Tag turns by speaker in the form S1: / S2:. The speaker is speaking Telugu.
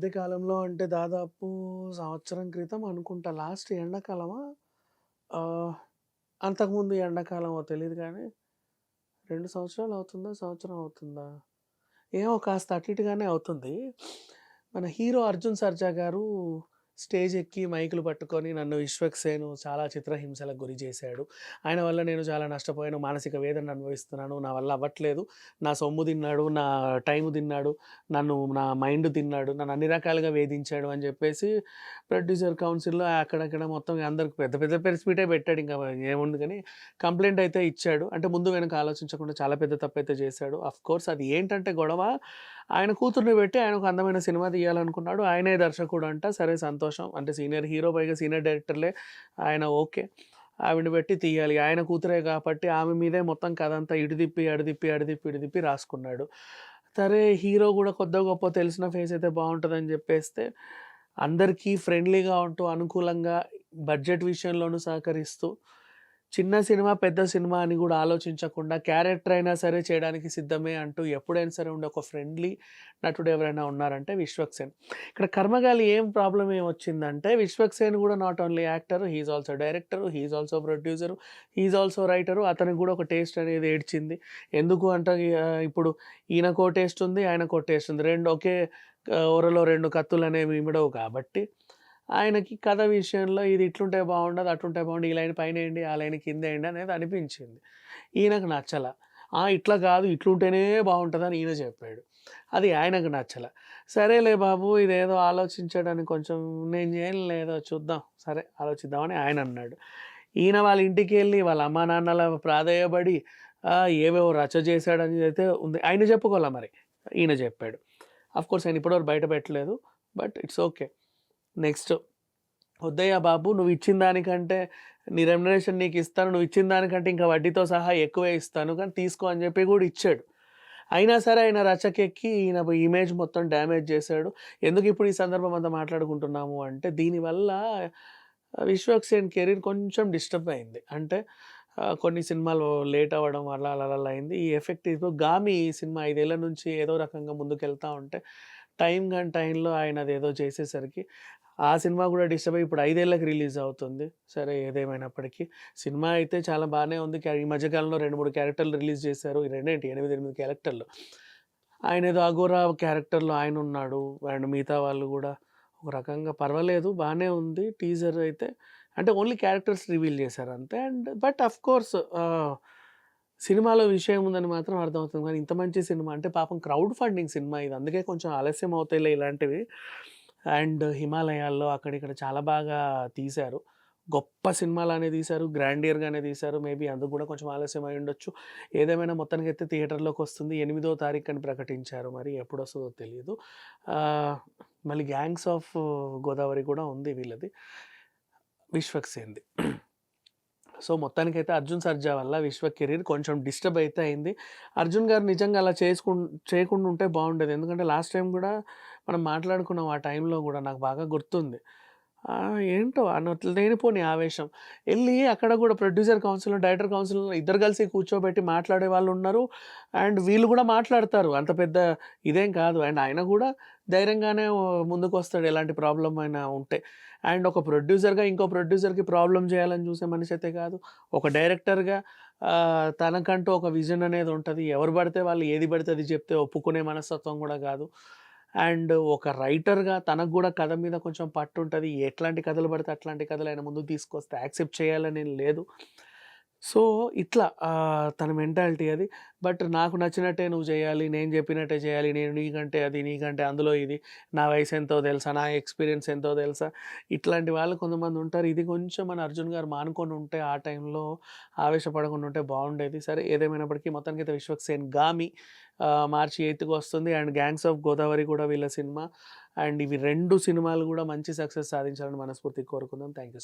S1: మధ్యకాలంలో అంటే దాదాపు సంవత్సరం క్రితం అనుకుంటా లాస్ట్ ఎండాకాలమా? అంతకుముందు ఎండాకాలమో తెలియదు కానీ రెండు సంవత్సరాలు అవుతుందా? సంవత్సరం అవుతుందా? ఏమో కాస్త అటు ఇటుగానే అవుతుంది. మన హీరో 'అర్జున్ సర్జా' గారు స్టేజ్ ఎక్కి మైకులు పట్టుకొని నన్ను విశ్వక్సేను చాలా చిత్రహింసలకు గురి చేశాడు. ఆయన వల్ల నేను చాలా నష్టపోయాను. మానసిక వేదన అనుభవిస్తున్నాను. నా వల్ల అవ్వట్లేదు. నా సొమ్ము తిన్నాడు. నా టైం తిన్నాడు. నన్ను నా మైండ్ తిన్నాడు. నన్ను అన్ని రకాలుగా వేధించాడు అని చెప్పేసి ప్రొడ్యూసర్ కౌన్సిల్‌లో అక్కడక్కడ మొత్తం అందరికి పెద్ద పెద్ద ప్రెస్ పెట్టాడు. ఇంకా ఏముంది కానీ కంప్లైంట్ అయితే ఇచ్చాడు. అంటే ముందు వెనక ఆలోచించకుండా చాలా పెద్ద తప్పు అయితే చేశాడు. ఆఫ్‌కోర్స్ అది ఏంటంటే గొడవ ఆయన కూతుర్ని పెట్టి ఆయన ఒక అందమైన సినిమా తీయాలనుకున్నాడు. ఆయనే దర్శకుడు అంట. సరే సంతోషం. అంటే సీనియర్ హీరో పైగా సీనియర్ డైరెక్టర్‌లే. ఆయన ఓకే. ఆవిడని పెట్టి తీయాలి. ఆయన కూతురే కాబట్టి ఆమె మీదే మొత్తం కథ అంతా ఇడిదిప్పి అడిదిప్పి అడిదిప్పి ఇడిదిప్పి రాసుకున్నాడు. సరే హీరో కూడా కొద్దో గొప్ప తెలిసిన ఫేస్ అయితే బాగుంటుందని చెప్పేస్తే అందరికీ ఫ్రెండ్లీగా ఉంటూ అనుకూలంగా బడ్జెట్ విషయంలోనూ సహకరిస్తూ చిన్న సినిమా, పెద్ద సినిమా అని కూడా ఆలోచించకుండా క్యారెక్టర్ అయినా సరే చేయడానికి సిద్ధమే అంటూ ఎప్పుడైనా సరే ఉండే ఒక ఫ్రెండ్లీ నటుడు ఎవరైనా ఉన్నారంటే 'విశ్వక్సేన్'. ఇక్కడ 'కర్మగాలి' ఏం ప్రాబ్లం ఏం వచ్చిందంటే 'విశ్వక్సేన్' కూడా not only actor. He also director. He also producer. He also writer అతనికి కూడా ఒక టేస్ట్ అనేది ఏడ్చింది. ఎందుకు అంటే ఇప్పుడు ఈయనకో టేస్ట్ ఉంది. ఆయనకో టేస్ట్ ఉంది. రెండు ఒకే ఓరలో ఒరలో 2 కత్తులనేవి ఇమడవు కాబట్టి ఆయనకి కథ విషయంలో ఇది ఇట్లుంటే బాగుండదు అట్లుంటే బావుండు. ఈ లైన్ పైన వేయండి ఆ లైన్ కిందేయండి అనేది అనిపించింది. ఈయనకు నచ్చల. ఆ! ఇట్లా కాదు ఇట్లుంటేనే బాగుంటుందని ఈయన చెప్పాడు. అది ఆయనకు నచ్చల. సరేలే బాబు ఇదేదో ఆలోచించడానికి కొంచెం నేను చేయలేదో చూద్దాం. సరే ఆలోచిద్దామని ఆయన అన్నాడు. ఈయన వాళ్ళ ఇంటికెళ్ళి వాళ్ళ అమ్మా నాన్నల ప్రాధేయపడి ఏవేవో రచ చేశాడని అయితే ఉంది. ఆయన చెప్పుకోవాలా మరి. ఈయన చెప్పాడు. ఆఫ్‌కోర్స్ ఆయన ఇప్పటివరకు బయట పెట్టలేదు. But it's okay. నెక్స్ట్ "వద్దయ్యా బాబు నువ్వు ఇచ్చిన దానికంటే నీ రెమ్యునరేషన్ నీకు ఇస్తాను. నువ్వు ఇచ్చిన దానికంటే ఇంకా వడ్డీతో సహా ఎక్కువే ఇస్తాను. కానీ తీసుకో" అని చెప్పి కూడా ఇచ్చాడు. అయినా సరే ఆయన రచకెక్కి ఈయన ఇమేజ్ మొత్తం డ్యామేజ్ చేశాడు. ఎందుకు ఇప్పుడు ఈ సందర్భం అంతా మాట్లాడుకుంటున్నాము అంటే దీనివల్ల 'విశ్వక్సేన్' కెరీర్ కొంచెం డిస్టర్బ్ అయింది. అంటే కొన్ని సినిమాలు లేట్ అవ్వడం వల్ల అలా అలా అయింది. ఈ ఎఫెక్ట్ ఇప్పుడు 'గామి' ఈ సినిమా ఐదేళ్ళ నుంచి ఏదో రకంగా ముందుకెళ్తా ఉంటే టైం కానీ టైంలో ఆయన అదేదో చేసేసరికి ఆ సినిమా కూడా డిస్టర్బ్ అయ్యి ఇప్పుడు ఐదేళ్ళకి రిలీజ్ అవుతుంది. సరే ఏదేమైనప్పటికీ సినిమా అయితే చాలా బాగానే ఉంది. ఈ మధ్యకాలంలో రెండు మూడు క్యారెక్టర్లు రిలీజ్ చేశారు. రెండేంటి 8, 8 క్యారెక్టర్లు. ఆయన ఏదో 'అఘోరా' క్యారెక్టర్‌లో ఆయన ఉన్నాడు. అండ్ మిగతా వాళ్ళు కూడా ఒక రకంగా పర్వాలేదు. బాగానే ఉంది. టీజర్ అయితే అంటే ఓన్లీ క్యారెక్టర్స్ రివీల్ చేశారు అంతే. అండ్ బట్ అఫ్ కోర్స్ సినిమాలో విషయం ఉందని మాత్రం అర్థమవుతుంది. కానీ ఇంత మంచి సినిమా అంటే పాపం క్రౌడ్ ఫండింగ్ సినిమా ఇది. అందుకే కొంచెం ఆలస్యం అవుతాయిలే ఇలాంటివి. అండ్ హిమాలయాల్లో అక్కడిక్కడ చాలా బాగా తీశారు. గొప్ప సినిమాలానే తీశారు. గ్రాండియర్‌గానే తీశారు. మేబీ అందుకు కూడా కొంచెం ఆలస్యం అయి ఉండొచ్చు ఏదేమైనా అయితే థియేటర్‌లోకి వస్తుంది. ఎనిమిదో తారీఖు అని ప్రకటించారు. మరి ఎప్పుడు వస్తుందో తెలియదు మళ్ళీ 'గ్యాంగ్స్ ఆఫ్ గోదావరి' కూడా ఉంది వీళ్ళది. 'విశ్వక్సేన్‌ది'. సో మొత్తానికైతే 'అర్జున్ సర్జా' వల్ల విశ్వ కెరీర్ కొంచెం డిస్టర్బ్ అయితే అయింది. అర్జున్ గారు నిజంగా అలా చేసుకుం చేయకుండా ఉంటే బాగుండేది ఎందుకంటే లాస్ట్ టైం కూడా మనం మాట్లాడుకున్నాం ఆ టైంలో కూడా నాకు బాగా గుర్తుంది. ఏంటో అన్నట్లు లేనిపోని ఆవేశం. వెళ్ళి అక్కడ కూడా ప్రొడ్యూసర్ కౌన్సిల్ డైరెక్టర్ కౌన్సిల్‌లో ఇద్దరు కలిసి కూర్చోబెట్టి మాట్లాడే వాళ్ళు ఉన్నారు. అండ్ వీళ్ళు కూడా మాట్లాడతారు. అంత పెద్ద ఇదేం కాదు. అండ్ ఆయన కూడా ధైర్యంగానే ముందుకు వస్తాడు ఎలాంటి ప్రాబ్లం అయినా ఉంటే. అండ్ ఒక ప్రొడ్యూసర్‌గా ఇంకో ప్రొడ్యూసర్‌కి ప్రాబ్లం చేయాలని చూసే మనిషి అయితే కాదు. ఒక డైరెక్టర్‌గా తనకంటూ ఒక విజన్ అనేది ఉంటుంది ఎవరు పడితే వాళ్ళు ఏది పడితే అది చెప్తే ఒప్పుకునే మనస్తత్వం కూడా కాదు. అండ్ ఒక రైటర్‌గా తనకు కూడా కథ మీద కొంచెం పట్టు ఉంటుంది ఎట్లాంటి కథలు పడితే అట్లాంటి కథలు ఆయన ముందు తీసుకొస్తే యాక్సెప్ట్ చేయాలని లేదు. సో ఇట్లా తన మెంటాలిటీ అది. బట్ నాకు నచ్చినట్టే నువ్వు చేయాలి. నేను చెప్పినట్టే చేయాలి. నేను నీకంటే అది, నీకంటే అందులో ఇది. నా వయసు ఎంతో తెలుసా? నా ఎక్స్‌పీరియన్స్ ఎంతో తెలుసా? ఇట్లాంటి వాళ్ళు కొంతమంది ఉంటారు. ఇది కొంచెం మన అర్జున్ గారు మానుకొని ఉంటే ఆ టైంలో ఆవేశపడకుండా ఉంటే బాగుండేది సరే ఏదేమైనప్పటికీ అయితే 'విశ్వక్సేన్' 'గామి' మార్చి ఎయిత్కి వస్తుంది. అండ్ 'గ్యాంగ్స్ ఆఫ్ గోదావరి' కూడా వీళ్ళ సినిమా. అండ్ ఇవి రెండు సినిమాలు కూడా మంచి సక్సెస్ సాధించాలని మనస్ఫూర్తి కోరుకుందాం. Thank you.